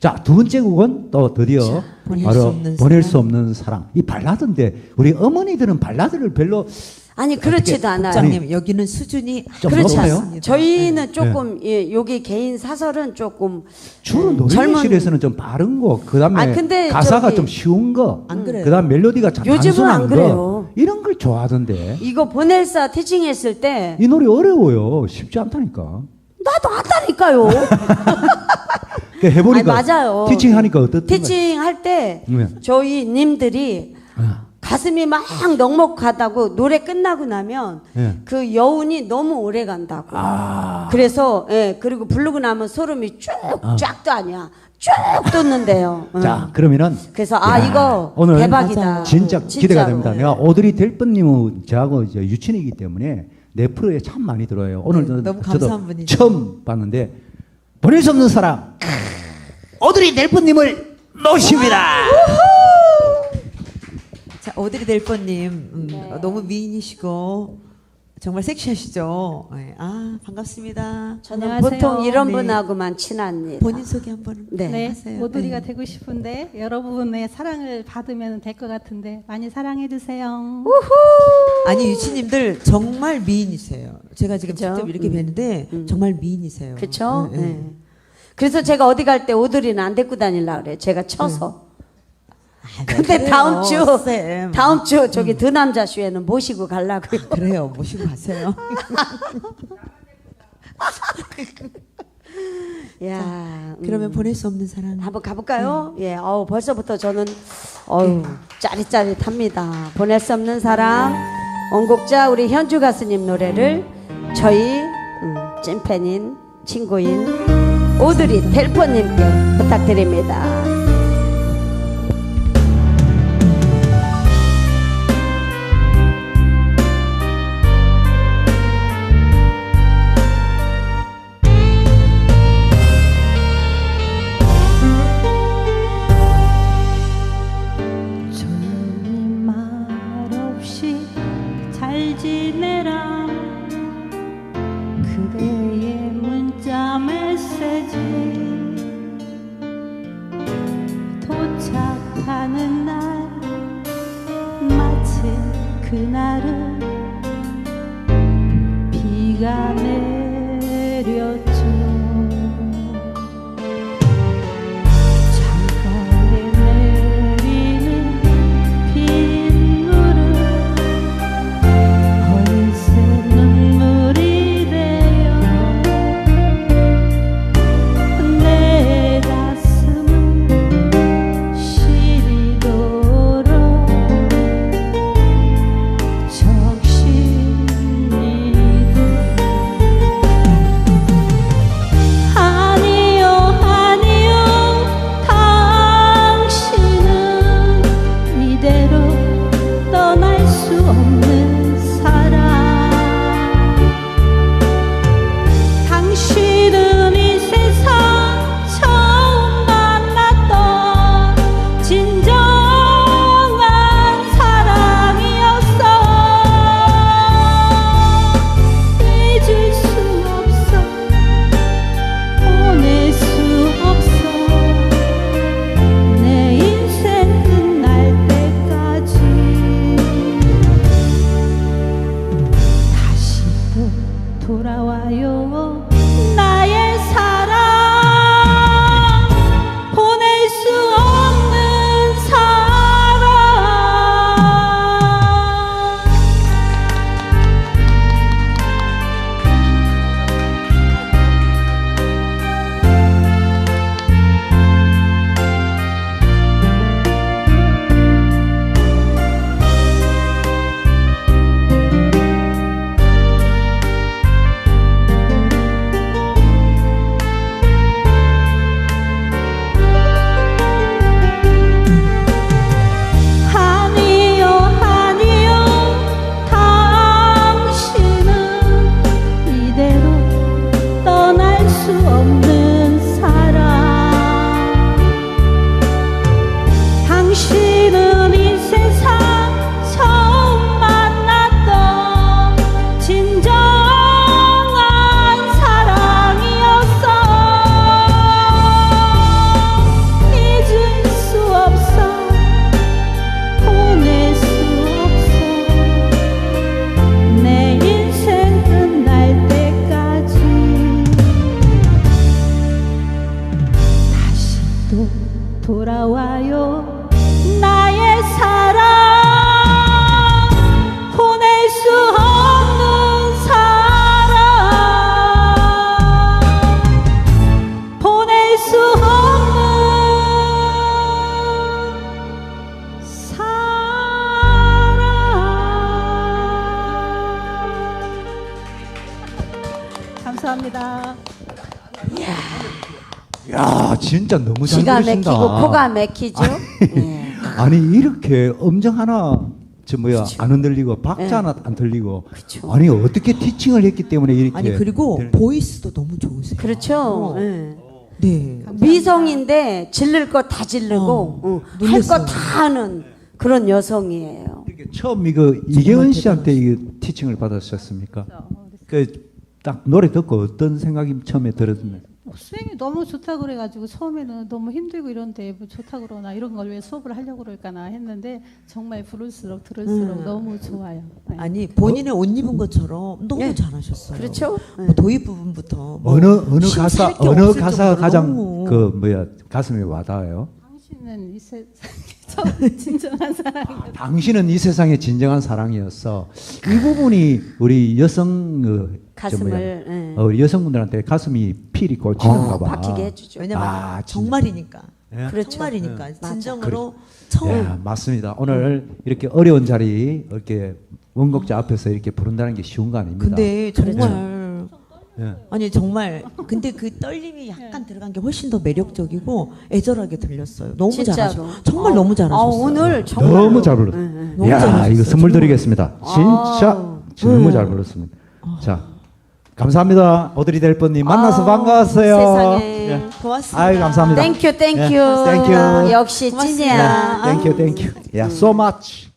자, 두 번째 곡은 또 드디어 보낼 바로 수 없는 보낼 사랑. 수 없는 사랑. 이 발라드인데 우리 어머니들은 발라드를 별로 아니 그렇지도 않아요. 국장님 여기는 수준이 좀 그렇지 높아요? 않습니다. 저희는 조금 예, 여기 개인 사설은 조금 주로 음, 노래실에서는 좀 바른 거, 그다음에 아, 근데 가사가 저기- 좀 쉬운 거, 안 그래요? 그다음 멜로디가 참 요즘은 단순한 안거 그래요. 이런 걸 좋아하던데 이거 보넬사 티칭했을 때 이 노래 어려워요. 쉽지 않다니까. 나도 한다니까요. 그 해보니까 아니, 맞아요. 티칭 하니까 어떻든 티칭 할 때 네. 저희 님들이 아. 가슴이 막 넉넉하다고 노래 끝나고 나면 네. 그 여운이 너무 오래 간다고. 아. 그래서 예 그리고 부르고 나면 소름이 쭉 쫙도 아니야 쭉 돋는데요. 응. 자 그러면은 그래서 아 야, 이거 오늘 대박이다. 진짜 기대가 진짜로. 됩니다. 내가 오드리 델뻔님은 저하고 이제 유친이기 때문에 내 프로에 참 많이 들어요. 오늘 네, 저도 감사한 분이죠. 처음 봤는데 보낼 수 없는 사랑 오드리 델뻔님을 모십니다. 자 오드리 델퍼님 음, 네. 너무 미인이시고 정말 섹시하시죠. 네. 아 반갑습니다. 저는 안녕하세요. 보통 이런 네. 분하고만 친합니다. 본인 소개 한번 네. 네, 하세요. 오드리가 네. 되고 싶은데 여러분의 사랑을 받으면 될 것 같은데 많이 사랑해 주세요. 아니 유치님들 정말 미인이세요. 제가 지금 그죠? 직접 이렇게 음. 뵀는데 음. 정말 미인이세요. 그렇죠? 네, 네. 그래서 제가 어디 갈 때 오드리는 안 데리고 다닐라 그래. 제가 쳐서. 아, 네, 근데 그래요, 다음 주 쌤. 다음 주 저기 드남자 쇼에는 모시고 가려고요. 그래요 모시고 가세요. 야, 음. 그러면 보낼 수 없는 사랑. 한번 가볼까요? 예, 어우 벌써부터 저는 어우 짜릿짜릿합니다. 보낼 수 없는 사랑 원곡자 우리 현주 가수님 노래를 저희 음, 찐팬인 친구인 오드리 델포님께 부탁드립니다. 메시지. 도착하는 날 마치 그날은 비가 내렸죠 신은, 이 세상 처음 만났던 진정한 사랑이었어. 잊을 수 없어. 보낼 수 없어. 내 인생 끝날 때까지. 다시 돌아와요. 감사합니다. 진짜 너무 잘 기가 부르신다. 막히고 코가 막히죠. 예. 아니 이렇게 음정 하나 저 뭐야 안 흔들리고 박자 예. 하나 안 틀리고 그쵸. 아니 어떻게 티칭을 했기 때문에 이렇게 아니 그리고 보이스도 너무 좋으세요. 그렇죠. 어. 예. 네. 미성인데 질릴 거 다 질르고 어, 할 거. 다 하는 그런 여성이에요. 처음 이거 이계은 씨한테 이 티칭을 받으셨습니까? 그 딱 노래 듣고 어떤 생각이 처음에 들었나요? 수행이 너무 좋다 그래가지고 처음에는 너무 힘들고 이런데 뭐 좋다 그러나 이런 걸 왜 수업을 하려고 그럴까나 했는데 정말 부를수록 들을수록 너무 좋아요. 네. 아니 본인의 옷 입은 것처럼 너무 예. 잘하셨어요. 그렇죠? 뭐 도입 부분부터 뭐 어느 어느 쉼 가사 어느 가사가 가장 너무. 그 뭐야 가슴에 와닿아요? 당신은 이 세상에 진정한 사랑이었다. 당신은 이 세상의 진정한 사랑이었어. 이 부분이 우리 여성 그, 저 가슴을, 예. 어, 우리 여성분들한테 가슴이 필이 꽂히는가 봐. 박히게 해주죠. 왜냐면 아. 정말이니까. 예? 그렇죠. 정말이니까 맞아. 진정으로 처음 예, 맞습니다. 오늘 이렇게 어려운 자리 이렇게 원곡자 앞에서 이렇게 부른다는 게 쉬운 거 아닙니다. 근데 그렇죠. 정말 예. 아니 정말 근데 그 떨림이 약간 들어간 게 훨씬 더 매력적이고 애절하게 들렸어요. 너무 진짜로. 잘하셨어요. 정말 어, 너무 잘하셨어요. 아, 오늘 정말 너무 잘 불렀어요. 너무 야, 잘하셨어요, 이거 선물 정말. 드리겠습니다. 진짜 아우. 너무 잘 불렀습니다. 자, 감사합니다. 오드리 델번님 만나서 반가웠어요. 세상에. 예. 고맙습니다. 아유, 감사합니다. 땡큐 땡큐. 예, 땡큐. 역시. 찐이야. 땡큐, 땡큐. 야, so much.